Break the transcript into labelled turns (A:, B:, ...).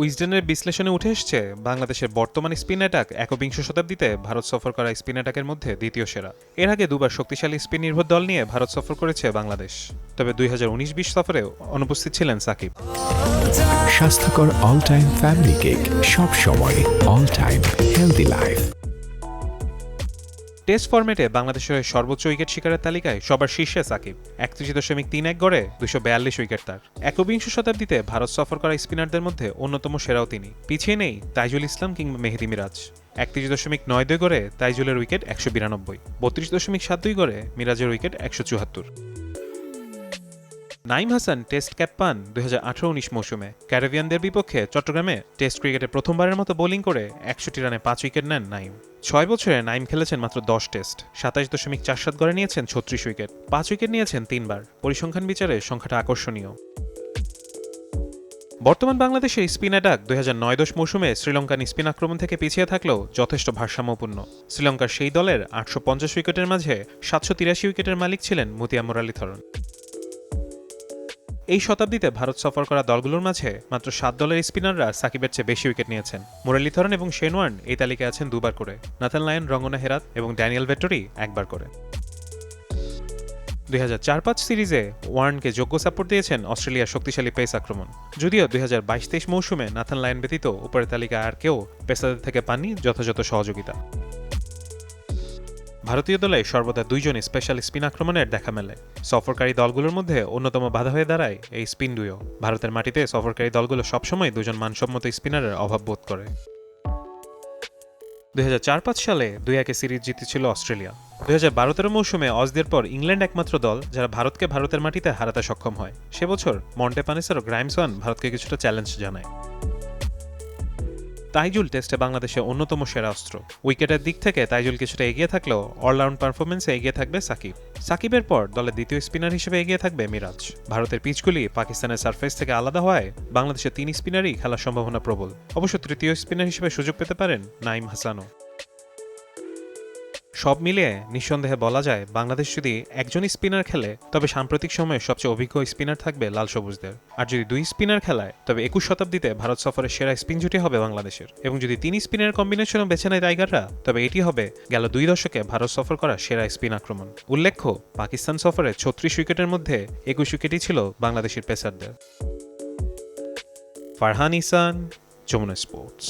A: উইজডেনের বিশ্লেষণে উঠে এসছে, বাংলাদেশের বর্তমান স্পিন অ্যাটাক একবিংশ শতাব্দীতে ভারত সফর করা স্পিন অ্যাটাকের মধ্যে দ্বিতীয় সেরা। এর আগে দুবার শক্তিশালী স্পিন নির্ভর দল নিয়ে ভারত সফর করেছে বাংলাদেশ। তবে দুই হাজার উনিশ বিশ সফরে অনুপস্থিত ছিলেন সাকিব।
B: স্বাস্থ্যকর অল টাইম ফ্যামিলি কেক সব সময় all time healthy life
A: test ফর্মেটে বাংলাদেশের সর্বোচ্চ উইকেট শিকারের তালিকায় সবার শীর্ষে সাকিব। একত্রিশ দশমিক তিন এক গড়ে দুশো বিয়াল্লিশ উইকেট তার একবিংশ শতাব্দীতে ভারত সফর করা স্পিনারদের মধ্যে অন্যতম সেরাও তিনি। পিছিয়ে নেই তাইজুল ইসলাম কিংবা মেহেদি মিরাজ। একত্রিশ দশমিক নয় দুই গড়ে তাইজুলের উইকেট একশো বিরানব্বই। বত্রিশ দশমিক সাত দুই গড়ে মিরাজের উইকেট একশো চুয়াত্তর। নাইম হাসান টেস্ট ক্যাপ পান দুই হাজার আঠারো উনিশ মৌসুমে। ক্যারিবিয়ানদের বিপক্ষে চট্টগ্রামে টেস্ট ক্রিকেটে প্রথমবারের মতো বোলিং করে একষট্টি রানে পাঁচ উইকেট নেন নাইম ছয় বছরে নাইম খেলেছেন মাত্র দশ টেস্ট সাতাশ দশমিক চার সাত গড়ে নিয়েছেন ছত্রিশ উইকেট, পাঁচ উইকেট নিয়েছেন তিনবার। পরিসংখ্যান বিচারে সংখ্যাটা আকর্ষণীয়। বর্তমান বাংলাদেশের স্পিন অ্যাটাক দুই হাজার নয় দশ মৌসুমে শ্রীলঙ্কান স্পিন আক্রমণ থেকে পিছিয়ে থাকলেও যথেষ্ট ভারসাম্যপূর্ণ। শ্রীলঙ্কার সেই দলের আটশো পঞ্চাশ উইকেটের মাঝে সাতশো তিরাশি উইকেটের মালিক ছিলেন মতিয়া মুরালীধরন এই শতাব্দীতে ভারত সফর করা দলগুলোর মাঝে মাত্র সাত দলের স্পিনাররা সাকিবের চেয়ে বেশি উইকেট নিয়েছেন। মুরলীধরন এবং শেনওয়ার্ন এই তালিকায় আছেন দুবার করে। নাথান লায়ন, রঙ্গনা হেরাত এবং ড্যানিয়েল ভেটরি একবার করে। দুই হাজার চার পাঁচ সিরিজে ওয়ার্নকে যোগ্য সাপোর্ট দিয়েছেন অস্ট্রেলিয়ার শক্তিশালী পেস আক্রমণ। যদিও দুই হাজার বাইশ তেইশ মৌসুমে নাথান লায়ন ব্যতীত উপরের তালিকায় আর কেউ পেসাদের থেকে পাননি যথাযথ সহযোগিতা। ভারতীয় দলে সর্বদা দুইজন স্পেশাল স্পিন আক্রমণের দেখা মেলে। সফরকারী দলগুলোর মধ্যে অন্যতম বাধা হয়ে দাঁড়ায় এই স্পিন দুইও ভারতের মাটিতে সফরকারী দলগুলো সবসময় দুজন মানসম্মত স্পিনারের অভাব বোধ করে। দুই হাজার চার পাঁচ সালে দুই একে সিরিজ জিতেছিল অস্ট্রেলিয়া। দুই হাজার বারো তেরো মৌসুমে অজদের পর ইংল্যান্ড একমাত্র দল যারা ভারতকে ভারতের মাটিতে হারাতে সক্ষম হয়। সে বছর মন্টে পানিসার ও গ্রাইমসওয়ান ভারতকে কিছুটা চ্যালেঞ্জ জানায়। তাইজুল টেস্টে বাংলাদেশের অন্যতম সেরা অস্ত্র। উইকেটের দিক থেকে তাইজুল কিছুটা এগিয়ে থাকলেও অলরাউন্ড পারফরমেন্সে এগিয়ে থাকবে সাকিব। সাকিবের পর দলের দ্বিতীয় স্পিনার হিসেবে এগিয়ে থাকবে মিরাজ। ভারতের পিচগুলি পাকিস্তানের সারফেস থেকে আলাদা হওয়ায় বাংলাদেশের তিন স্পিনারই খেলার সম্ভাবনা প্রবল। অবশ্য তৃতীয় স্পিনার হিসেবে সুযোগ পেতে পারেন নাইম হাসানও। সব মিলিয়ে নিঃসন্দেহে বলা যায়, বাংলাদেশ যদি একজন স্পিনার খেলে, তবে সাম্প্রতিক সময়ে সবচেয়ে অভিজ্ঞ স্পিনার থাকবে লাল সবুজদের। আর যদি দুই স্পিনার খেলায়, তবে একুশ শতাব্দীতে ভারত সফরের সেরা স্পিন জুটি হবে বাংলাদেশের। এবং যদি তিন স্পিনের কম্বিনেশনও বেছে নেয় টাইগাররা, তবে এটি হবে গেল দুই দশকে ভারত সফর করা সেরা স্পিন আক্রমণ। উল্লেখ্য, পাকিস্তান সফরে ছত্রিশ উইকেটের মধ্যে একুশ উইকেটই ছিল বাংলাদেশের পেসারদের। ফারহান ইসান, যমুনা স্পোর্টস।